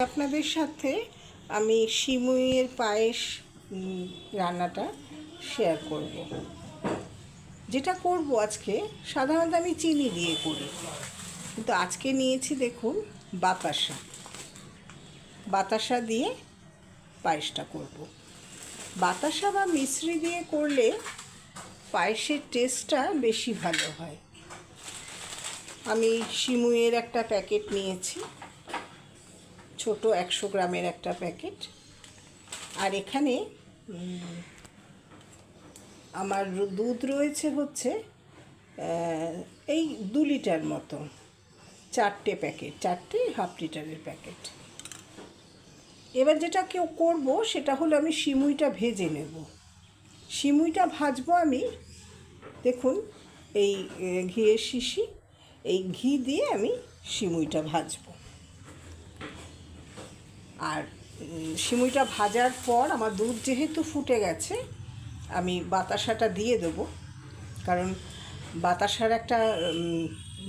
আপনাদের সাথে আমি সিমুইয়ের পায়েস রান্নাটা শেয়ার করব। যেটা করব আজকে, সাধারণত আমি চিনি দিয়ে করি, কিন্তু আজকে নিয়েছি দেখুন বাতাসা। বাতাসা দিয়ে পায়েসটা করব। বাতাসা বা মিশ্রি দিয়ে করলে পায়েসের টেস্টটা বেশি ভালো হয়। আমি সিমুইয়ের একটা প্যাকেট নিয়েছি। ছোট একশো গ্রামের একটা প্যাকেট। আর এখানে আমার দুধ রয়েছে হচ্ছে এই দু লিটার মতো, চারটে প্যাকেট, চারটে হাফ লিটারের প্যাকেট। এবার যেটা কেউ করব, সেটা হলো আমি সিমুইটা ভেজে নেব। সিমুইটা ভাজবো আমি, দেখুন, এই ঘিয়ের শিশি, এই ঘি দিয়ে আমি সিমুইটা ভাজবো। আর সিমুইটা ভাজার পর আমার দুধ যেহেতু ফুটে গেছে, আমি বাতাসাটা দিয়ে দেবো। কারণ বাতাসার একটা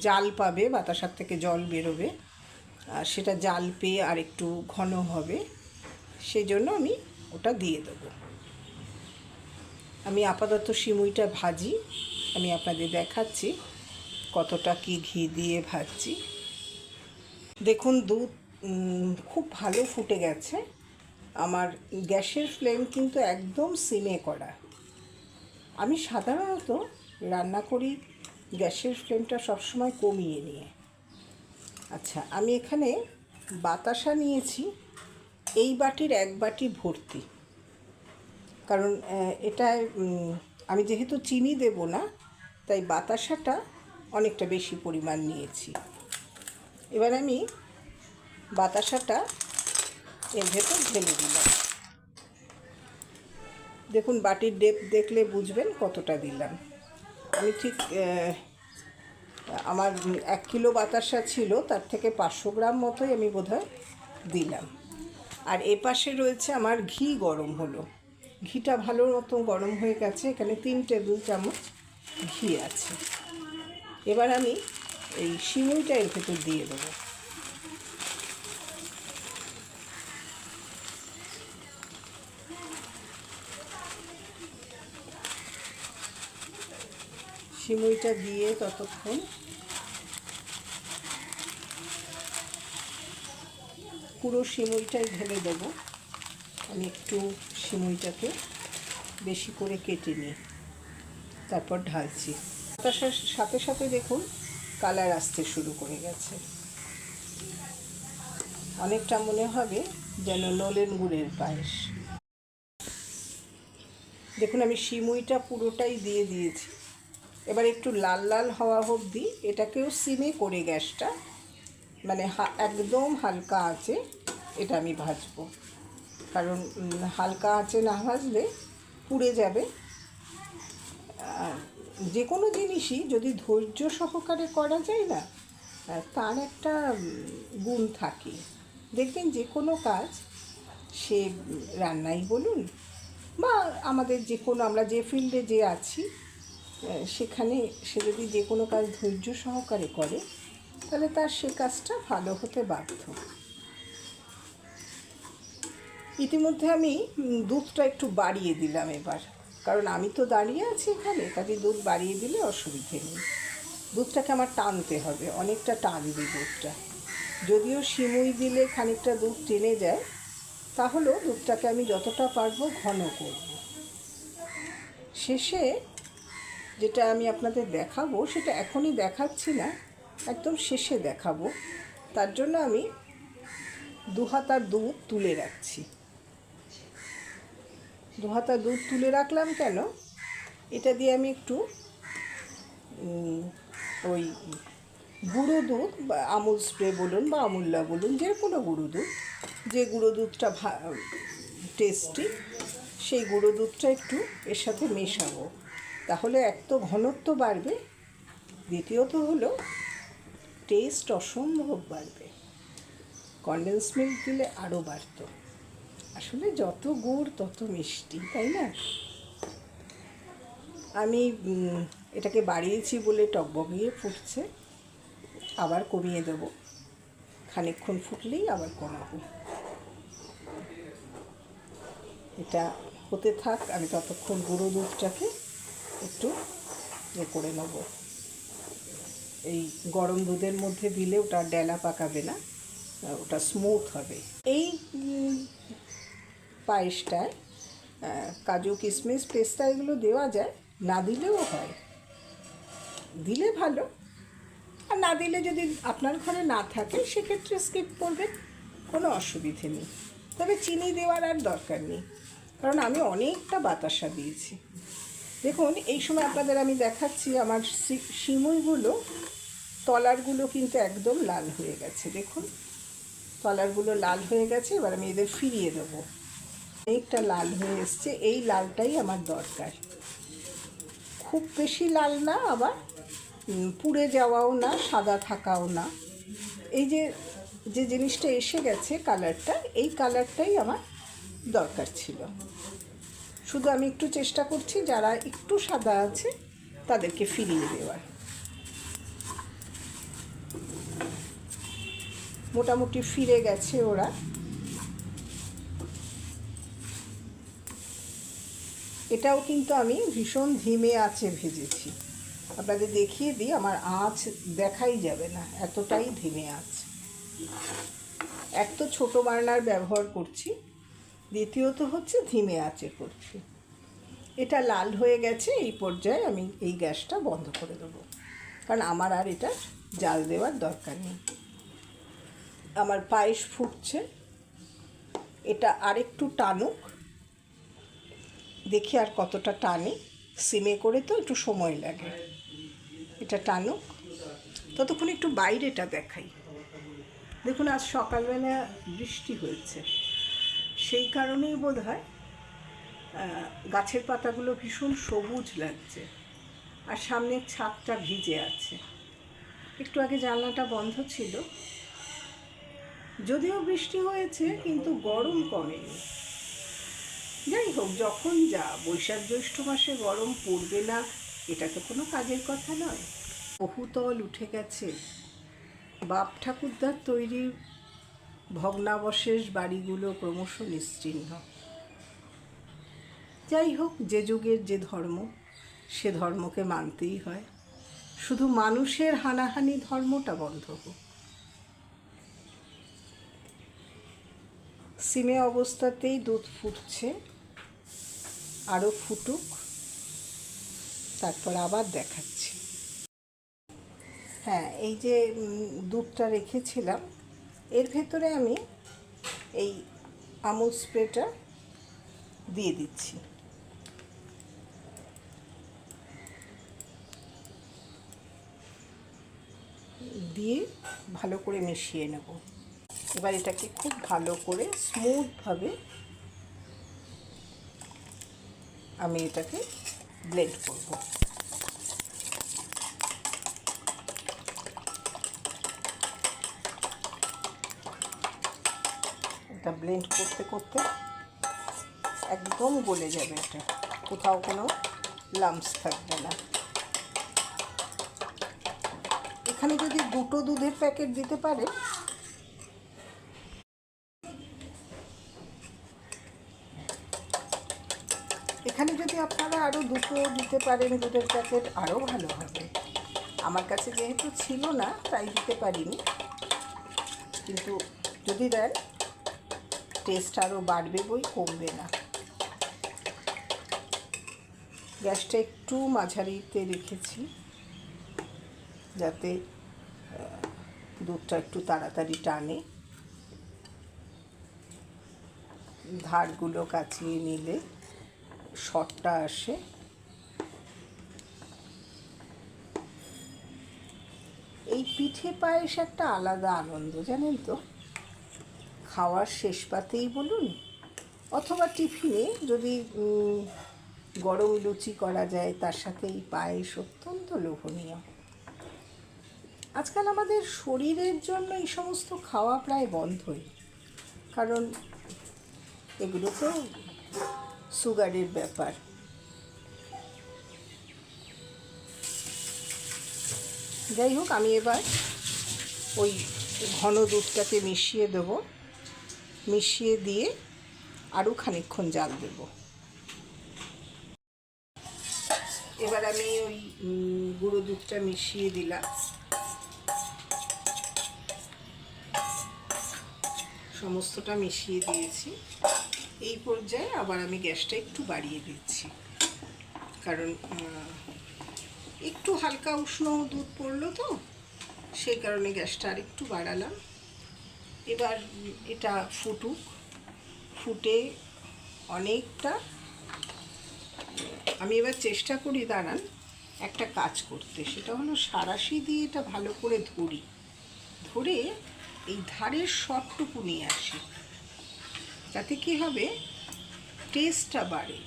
জাল পাবে, বাতাসার থেকে জল বেরোবে। আর সেটা জাল পেয়ে আর একটু ঘন হবে সেই জন্য আমি ওটা দিয়ে দেবো। আমি আপাতত সিমুইটা ভাজি, আমি আপনাদের দেখাচ্ছি কতটা কি ঘি দিয়ে ভাজছি। দেখুন দুধ খুব ভালো ফুটে গেছে। আমার গ্যাসের ফ্লেম কিন্তু একদম সিমে করা। আমি সাধারণত রান্না করি গ্যাসের ফ্লেমটা সবসময় কমিয়ে নিয়ে। আচ্ছা আমি এখানে বাতাসা নিয়েছি, এই বাটির এক বাটি ভর্তি। কারণ এটা আমি যেহেতু চিনি দেব না, তাই বাতাসাটা অনেকটা বেশি পরিমাণ নিয়েছি। এবার আমি বাতাসাটা এর ভেতর ঢেলে দিলাম। দেখুন, বাটির ডেপ দেখলে বুঝবেন কতটা দিলাম। আমি ঠিক আমার এক কিলো বাতাসা ছিল, তার থেকে পাঁচশো গ্রাম মতোই আমি বোধহয় দিলাম। আর এ পাশে রয়েছে আমার ঘি গরম হলো। ঘিটা ভালো মতো গরম হয়ে গেছে, এখানে তিন টেবিল চামচ ঘি আছে। এবার আমি এই শিমুইটা এর ভেতর দিয়ে দেবো। সিমুইটা দিয়ে ততক্ষণ পুরো সিমুইটাই ঢেলে দেবো। আমি একটু সিমুইটাকে বেশি করে কেটে নিই। তারপর ঢালছি। সা- সাথে সাথে দেখুন কালার আসতে শুরু করে গেছে। অনেকটা মনে হবে যেন নলেন গুড়ের পায়েস। দেখুন আমি সিমুইটা পুরোটাই দিয়ে দিয়েছি। এবার একটু লাল লাল হওয়া অবধি এটাকেও সিমে করে গ্যাসটা মানে একদম হালকা আঁচে এটা আমি ভাজবো। কারণ হালকা আঁচে না ভাজলে পুড়ে যাবে। যে কোনো জিনিসই যদি ধৈর্য সহকারে করা যায় না তার একটা গুণ থাকে। দেখবেন যে কোনো কাজ সে রান্নাই বলুন বা আমাদের যে কোনো আমরা যে ফিল্ডে যে আছি সেখানে সে যদি যে কোনো কাজ ধৈর্য সহকারে করে, তাহলে তার সে কাজটা ভালো হতে বাধ্য। ইতিমধ্যে আমি দুধটা একটু বাড়িয়ে দিলাম এবার। কারণ আমি তো দাঁড়িয়ে আছি এখানে কাজে দুধ বাড়িয়ে দিলে অসুবিধে নেই। দুধটাকে আমার টানতে হবে, অনেকটা টানবে দুধটা। যদিও সিমুই দিলে খানিকটা দুধ টেনে যায়, তাহলেও দুধটাকে আমি যতটা পারব ঘন করব। শেষে যেটা আমি আপনাদের দেখাবো, সেটা এখনই দেখাচ্ছি না, একদম শেষে দেখাবো। তার জন্য আমি দু হাতার দুধ তুলে রাখছি। দু হাতা দুধ তুলে রাখলাম কেন? এটা দিয়ে আমি একটু ওই গুঁড়ো দুধ বা আমুল স্প্রে বলুন বা আমুল্লা বলুন, যে কোনো গুঁড়ো দুধ, যে গুঁড়ো দুধটা ভা টেস্টি সেই গুঁড়ো দুধটা একটু এর সাথে মেশাবো। তাহলে এক তো ঘনত্ব বাড়বে, দ্বিতীয়ত হলো টেস্ট অসম্ভব বাড়বে। কনডেন্স মিল্ক দিলে আরও বাড়তো। আসলে যত গুড় তত মিষ্টি, তাই না? আমি এটাকে বাড়িয়েছি বলে টকবগিয়ে ফুটছে, আবার কমিয়ে দেবো। খানিকক্ষণ ফুটলেই আবার কমাবো। এটা হতে থাক, আমি ততক্ষণ গুঁড়ো দুধটাকে একটু ইয়ে করে নেব। এই গরম দুধের মধ্যে দিলে ওটা ডেলা পাকাবে না, ওটা স্মুথ হবে। এই পায়েসটায় কাজু, কিশমিশ, পেস্তা এগুলো দেওয়া যায়, না দিলেও হয়। দিলে ভালো, আর না দিলে যদি আপনার ঘরে না থাকে, সেক্ষেত্রে স্কিপ করবেন, কোনো অসুবিধে নেই। তবে চিনি দেওয়ার আর দরকার নেই, কারণ আমি অনেকটা বাতাসা দিয়েছি। দেখুন, এই সময় আপনাদের আমি দেখাচ্ছি আমার শিমুইগুলো তলারগুলো কিন্তু একদম লাল হয়ে গেছে, দেখুন। তলারগুলো লাল হয়ে গেছে, এবার আমি এদের ফিরিয়ে দেবো। অনেকটা লাল হয়ে এসছে, এই লালটাই আমার দরকার। খুব বেশি লাল না, আবার পুড়ে যাওয়াও না, সাদা থাকাও না। এই যে যে জিনিসটা এসে গেছে কালারটা, এই কালারটাই আমার দরকার ছিল। শুধু আমি একটু চেষ্টা করছি, যারা একটু সাদা আছে তাদেরকে ফিরিয়ে দেওয়ার। মোটামুটি ফিরে গেছে ওরা। এটাও কিন্তু আমি ভীষণ ধিমে আঁচে ভেজেছি। আপনাদের দেখিয়ে দিই, আমার আঁচ দেখাই যাবে না, এতটাই ধিমে আঁচ এক তো ছোটো বার্নার ব্যবহার করছি। দ্বিতীয়ত হচ্ছে ধিমে আঁচে করছি এটা লাল হয়ে গেছে, এই পর্যায়ে আমি এই গ্যাসটা বন্ধ করে দেবো। কারণ আমার আর এটা জাল দেওয়ার দরকার নেই। আমার পায়েস ফুটছে। এটা আরেকটু টানুক। দেখি আর কতটা টানে। সিমে করে তো একটু সময় লাগে। এটা টানুক। ততক্ষণ একটু বাইরেটা দেখাই। দেখুন, আজ সকালবেলা বৃষ্টি হয়েছে। সেই কারণেই বোধ হয় গাছের পাতাগুলো ভীষণ সবুজ লাগছে আর সামনের ছাদটা ভিজে আছে। একটু আগে জানলাটা বন্ধ ছিল। যদিও বৃষ্টি হয়েছে, কিন্তু গরম কমেনি। যাই হোক, যখন যা, বৈশাখ জ্যৈষ্ঠ মাসে গরম পড়বে না, এটা তো কোনো কাজের কথা নয়। বহুতল উঠে গেছে। বাপ ঠাকুরদার তৈরি ভগ্নাবশেষ বাড়িগুলো ক্রমশ নিশ্চিহ্ন। যাই হোক, যে যুগের যে ধর্ম, সে ধর্মকে মানতেই হয়। শুধু মানুষের হানাহানি ধর্মটা বন্ধ হোক। সিমে অবস্থাতেই দুধ ফুটছে আরও ফুটুক, তারপর আবার দেখাচ্ছি। হ্যাঁ এই যে দুধটা রেখেছিলাম এর ভেতরে আমি এই আমুল স্প্রেটা দিয়ে দিচ্ছি। দিয়ে ভালো করে মিশিয়ে নেব। এবার এটাকে খুব ভালো করে স্মুথভাবে আমি এটাকে ব্লেন্ড করব। এটা ব্লেন্ড করতে করতে একদম গলে যাবে এটা। কোথাও কোনো লামস থাকবে না। এখানে যদি দুটো দুধের প্যাকেট দিতে পারে, এখানে যদি আপনারা আরও দুটো দিতে পারেন দুধের প্যাকেট আরও ভালো হবে। আমার কাছে যেহেতু ছিল না, তাই দিতে পারিনি। কিন্তু যদি দেন টেস্ট আরও বাড়বে বই কমবে না। গ্যাসটা একটু মাঝারিতে রেখেছি, যাতে দুধটা একটু তাড়াতাড়ি টানে। ধারগুলো কাচিয়ে নিলে শটটা আসে। এই পিঠে পায়েস একটা আলাদা আনন্দ, জানেন তো? খাওয়ার শেষ পাতেই বলুন, অথবা টিফিনে যদি গরম লুচি করা যায়, তার সাথে এই পায়েস অত্যন্ত লোভনীয়। আজকাল আমাদের শরীরের জন্য এই সমস্ত খাওয়া প্রায় বন্ধই, কারণ এগুলো তো সুগারের ব্যাপার। যাই হোক, আমি এবার ওই ঘন দুধটাকে মিশিয়ে দেবো। মিশিয়ে দিয়ে আরও খানিকক্ষণ জাল দেব। এবার আমি ওই গুঁড়ো দুধটা মিশিয়ে দিলাম। সমস্তটা মিশিয়ে দিয়েছি। এই পর্যায়ে আবার আমি গ্যাসটা একটু বাড়িয়ে দিচ্ছি। কারণ একটু হালকা উষ্ণ দুধ পড়ল তো, সেই কারণে গ্যাসটা আর একটু বাড়ালাম। এবার এটা ফুটুক। ফুটে অনেকটা। আমি এবার চেষ্টা করি, দাঁড়ান, একটা কাজ করতে। সেটা হলো সারাশি দিয়ে এটা ভালো করে ধরি। ধরে এই ধারের শটটুকু নিয়ে আসি। তাতে কি হবে? টেস্টটা বাড়ে।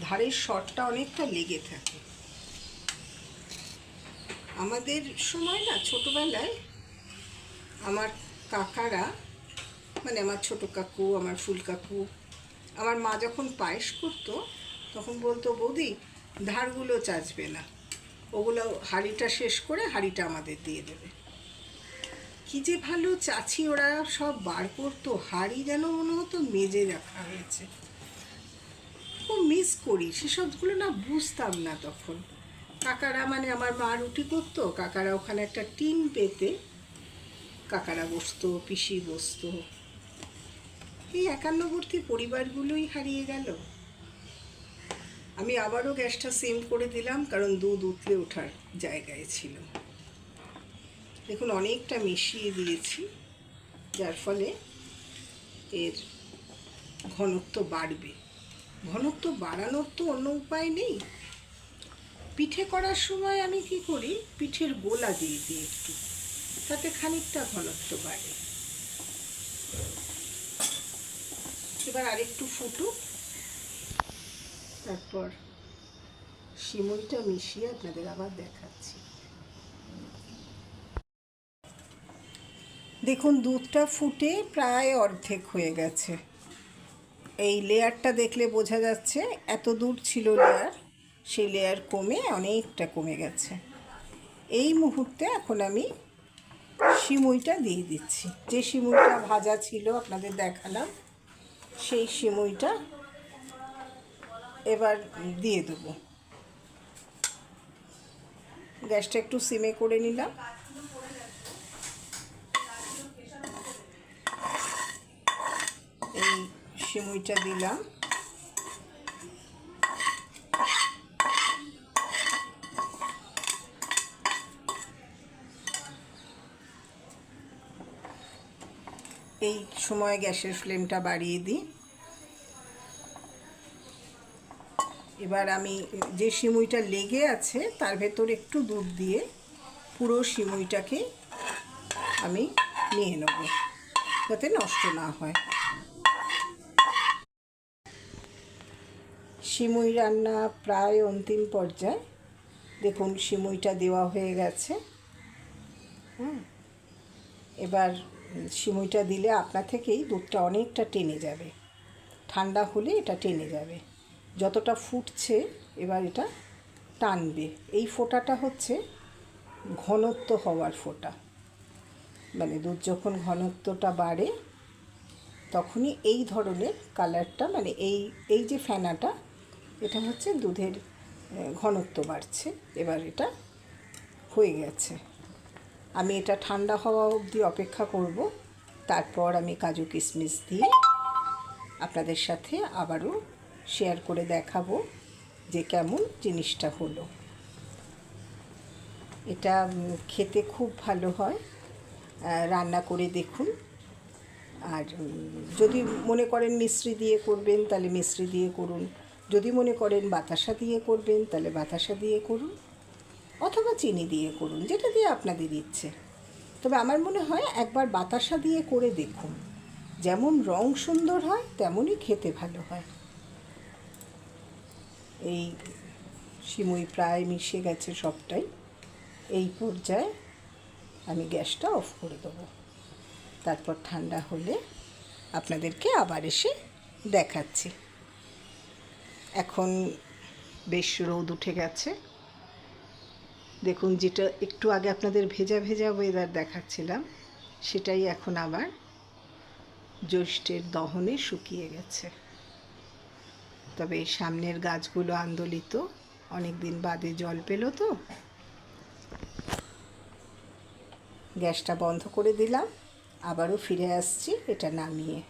ধারের শটটা অনেকটা লেগে থাকে। আমাদের সময় না, ছোটবেলায় আমার কাকারা মানে আমার ছোট কাকু, আমার ফুল কাকু, আমার মা যখন পায়েস করতো, তখন বলতো, বৌদি, ধারগুলো চাচবে না। ওগুলো হাঁড়িটা শেষ করে হাঁড়িটা আমাদের দিয়ে দেবে। কী যে ভালো চাচি ওরা সব বার করতো, হাঁড়ি যেন মনে হতো মেজে রাখা হয়েছে। খুব মিস করি, সেসবগুলো না বুঝতাম না তখন। কাকারা মানে আমার মা রুটি করতো, কাকারা ওখানে একটা টিন পেতে কাকারা বসতো, পিসি বসতো। এই একান্নবর্তী পরিবারগুলোই হারিয়ে গেল। আমি আবারও গ্যাসটা সেম করে দিলাম, কারণ দুধ উতলে ওঠার জায়গায় ছিল। দেখুন, অনেকটা মিশিয়ে দিয়েছি, যার ফলে এর ঘনত্ব বাড়বে। ঘনত্ব বাড়ানোর তো অন্য উপায় নেই। পিঠে করার সময় আমি কি করি? পিঠের গোলা দিয়ে দিই একটু। তাতে খানিকটা ঘনত্ব বাড়ে। এবার আরেকটু ফুটুক। তারপর সিমইটা মিশিয়ে আপনাদের আবার দেখাচ্ছি। দেখুন, দুধটা ফুটে প্রায় অর্ধেক হয়ে গেছে। এই লেয়ারটা দেখলে বোঝা যাচ্ছে, এত দূর ছিল লেয়ার, সেই লেয়ার কমে অনেকটা কমে গেছে। এই মুহূর্তে এখন আমি সিমুইটা দিয়ে দিচ্ছি। যে সিমুইটা ভাজা ছিল আপনাদের দেখালাম, সেই সিমুইটা এবার দিয়ে দেবো। গ্যাসটা একটু সিমে করে নিলাম। এই সিমুইটা দিলাম। এই সময় গ্যাসের ফ্লেমটা বাড়িয়ে দিই। এবার আমি যে সিমুইটা লেগে আছে তার ভেতর একটু দুধ দিয়ে পুরো সিমুইটাকে আমি নিয়ে নেব, যাতে নষ্ট না হয়। সিমুই রান্না প্রায় অন্তিম পর্যায়ে। দেখুন, সিমুইটা দেওয়া হয়ে গেছে। হ্যাঁ এবার সিমুইটা দিলে আপনা থেকেই দুধটা অনেকটা টেনে যাবে। ঠান্ডা হলে এটা টেনে যাবে। যতটা ফুটছে এবার এটা টানবে। এই ফোঁটাটা হচ্ছে ঘনত্ব হওয়ার ফোঁটা। মানে দুধ যখন ঘনত্বটা বাড়ে, তখনই এই ধরনের কালারটা মানে এই এই যে ফেনাটা, এটা হচ্ছে দুধের ঘনত্ব বাড়ছে। এবার এটা হয়ে গেছে। আমি এটা ঠান্ডা হওয়া অবধি অপেক্ষা করব। তারপর আমি কাজু কিশমিশ দিয়ে আপনাদের সাথে আবারও শেয়ার করে দেখাবো যে কেমন জিনিসটা হলো। এটা খেতে খুব ভালো হয়। রান্না করে দেখুন। আর যদি মনে করেন মিশ্রি দিয়ে করবেন, তাহলে মিশ্রি দিয়ে করুন। যদি মনে করেন বাতাসা দিয়ে করবেন, তাহলে বাতাসা দিয়ে করুন। অথবা চিনি দিয়ে করুন, যেটা দিয়ে আপনাদের ইচ্ছে। তবে আমার মনে হয় একবার বাতাসা দিয়ে করে দেখুন। যেমন রং সুন্দর হয়, তেমনই খেতে ভালো হয়। এই সিমুই প্রায় মিশে গেছে সবটাই। এই পর্যায়ে আমি গ্যাসটা অফ করে দেবো। তারপর ঠান্ডা হলে আপনাদেরকে আবার এসে দেখাচ্ছি। এখন বেশ রোদ উঠে গেছে। দেখুন, যেটা একটু আগে আপনাদের ভেজা ভেজা ওয়েদার দেখাচ্ছিলাম, সেটাই এখন আবার জ্যৈষ্ঠের দহনে শুকিয়ে গেছে। তবে সামনের গাছগুলো আন্দোলিত অনেক দিন বাদে জল পেল তো। গ্যাসটা বন্ধ করে দিলাম, আবারও ফিরে আসছি, এটা নামিয়ে।